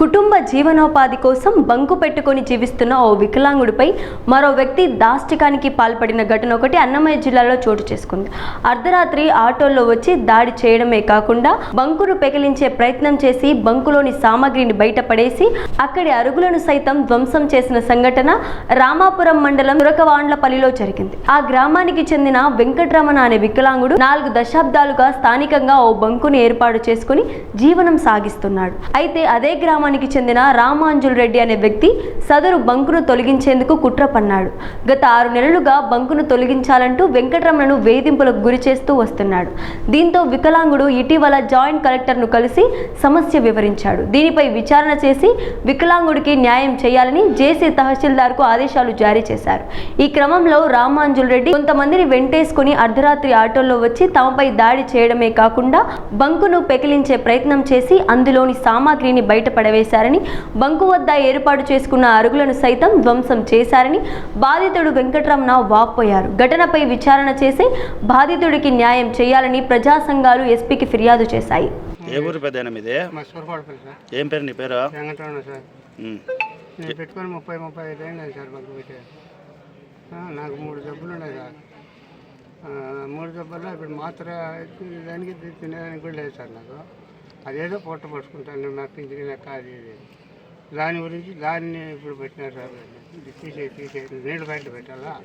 కుటుంబ జీవనోపాధి కోసం బంకు పెట్టుకొని జీవిస్తున్న ఓ వికలాంగుడిపై మరో వ్యక్తి దాష్టికానికి పాల్పడిన ఘటన ఒకటి అన్నమయ్య జిల్లాలో చోటు చేసుకుంది. అర్ధరాత్రి ఆటోల్లో వచ్చి దాడి చేయడమే కాకుండా బంకును పెకిలించే ప్రయత్నం చేసి బంకులోని సామాగ్రిని బయటపడేసి అక్కడి అరుగులను సైతం ధ్వంసం చేసిన సంఘటన రామాపురం మండలం తురకవాండ్లపల్లిలో జరిగింది. ఆ గ్రామానికి చెందిన వెంకటరమణ అనే వికలాంగుడు నాలుగు దశాబ్దాలుగా స్థానికంగా ఓ బంకును ఏర్పాటు చేసుకుని జీవనం సాగిస్తున్నాడు. అయితే అదే గ్రామానికి చెందిన రామాంజుల్ రెడ్డి అనే వ్యక్తి సదరు బంకును తొలగించేందుకు కుట్ర పన్నాడు. గత ఆరు నెలలుగా బంకును తొలగించాలంటూ వెంకటరమణను వేధింపులకు గురి చేస్తూ వస్తున్నాడు. దీంతో వికలాంగుడు ఇటీవల జాయింట్ కలెక్టర్ను కలిసి సమస్య వివరించాడు. దీనిపై విచారణ చేసి వికలాంగుడికి న్యాయం చేయాలని జేసీ తహసీల్దార్కు ఆదేశాలు జారీ చేశారు. ఈ క్రమంలో రామాంజుల్ రెడ్డి కొంతమందిని వెంటేసుకుని అర్ధరాత్రి ఆటోల్లో వచ్చి తమపై దాడి చేయడమే కాకుండా బంకును పెకిలించే ప్రయత్నం చేసి అందులోని సామాగ్రిని బయటపడవేశారని బంకు వద్ద ఏర్పాటు చేసుకున్న అరుగులను సైతం ధ్వంసం చేశారని బాధితుడు వెంకటరమణ వాపోయారు. ఘటనపై విచారణ చేసి బాధితుడికి న్యాయం చేయాలని ప్రజా సంఘాలు ఎస్పీకి ఫిర్యాదు చేశాయి. ఏ ఊరు పెద్ద మీది? మా సూరపాడుపల్లి సార్. ఏం పేరు నీ పేరు? వెంకటరమణ సార్. ఉమ్. నేను పెట్టుకొని ముప్పై ముప్పై ఐదు అయింది సార్ మాకు పెట్టే. ఆ, నాకు మూడు జబ్బులు ఉన్నాయి సార్. మూడు జబ్బుల్లో ఇప్పుడు మాత్ర దానికి తినేదానికి కూడా లేదు సార్ నాకు. అదేదో పొట్ట పట్టుకుంటాను నాకు ఇంటికి లెక్క అది ఇది దాని గురించి దాన్ని ఇప్పుడు పెట్టినారు సార్. ఇది తీసే తీసే నీళ్ళు బయట పెట్టాలా?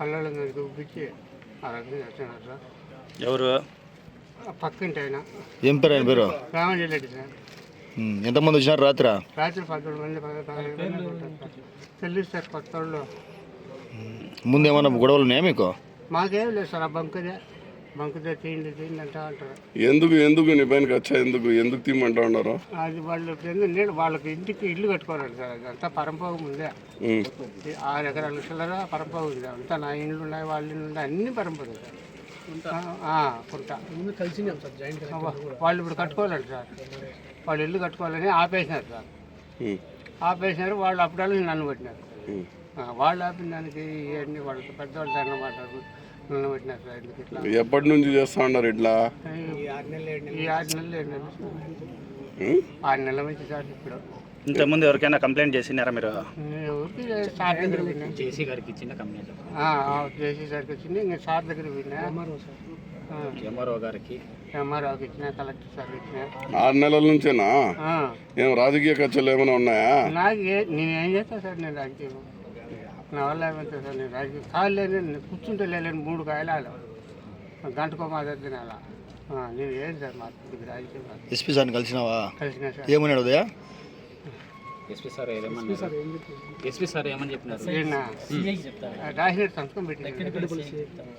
పల్లెలను చూపించి ఆ రకంగా చేస్తున్నారు సార్. ఎవరు? పక్కింటి ఆయన. ఏం పేరు ఆయన పేరు? రామంజల్ రెడ్డి సార్. ఎంతమంది వచ్చినారు రాత్రి? రాత్రి పదకొండు మంది పద- పదహైదు మంది ఉంటారు సార్. కొత్త వాళ్ళు ముందు ఏమన్నా గొడవలు ఉన్నాయా మీకు? మాకేం లేదు సార్ ఆ బంకుదే అంటా అంటారు. ఎందుకు ఎందుకు నీ పైనకి వచ్చా? ఎందుకు ఎందుకు తీయమంటా ఉన్నారు అది వాళ్ళు నీళ్ళు వాళ్ళకి ఇంటికి ఇల్లు కట్టుకోవాలి సార్. అదంతా పరంపోగం ఉందే? ఆరు ఎకరాల చిల్లర పరంపోగం ఉంది. అంతా నా ఇండ్లు ఉన్నాయి వాళ్ళ ఇండ్లు ఉన్నాయి అన్ని పరంపోదు సార్. కుంట. వాళ్ళు ఇప్పుడు కట్టుకోలేరు సార్. వాళ్ళు ఇల్లు కట్టుకోవాలని ఆపేసినారు సార్. ఆపేసినారు వాళ్ళు అప్పుడల్లా నన్ను పెట్టినారు వాళ్ళు ఆపిన దానికి ఇవన్నీ వాళ్ళకి పెద్దవాళ్ళు దండం మాట్లాడు సార్ ఎప్పటి నుంచి చేస్తా ఉన్నారు ఇట్లా? ఈ ఆరు నెలలు నుంచి సార్ ఇప్పుడు. ఇంతకుముందు ఎవరికైనా కంప్లైంట్ చేసినారా మీరు? సార్ జేసీ గారికి ఇచ్చిన కంప్లైంట్. జేసీ సార్కి వచ్చింది. ఇంకా సార్ దగ్గర పోయినా. ఎంఆర్ఓ గారికి. ఎంఆర్ఓకి ఇచ్చిన కలెక్టర్ సార్కి ఇచ్చిన. ఆరు నెలల నుంచేనా? ఆ, ఏం రాజకీయ ఖర్చులు ఏమైనా ఉన్నాయా? నాకు నేను ఏం చేస్తాను సార్ నేను రాజకీయం నా వల్ల ఏమైతే సార్ నేను రాజకీయం కాళ్ళు లేని నేను కూర్చుంటే లేని మూడు కాయలాలు గంటకో మా దగ్గర తినాలా నేను ఏం సార్ మా రాజకీయం. ఎస్పీ సార్ని కలిసినావా? కలిసిన సార్. ఏమన్నాడు ఉదయ? ఎస్పీ సార్ ఎస్పీ సార్ ఏమని చెప్పినారు? రాసినట్టు సంతకం పెట్టి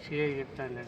సిఐ చెప్తాను.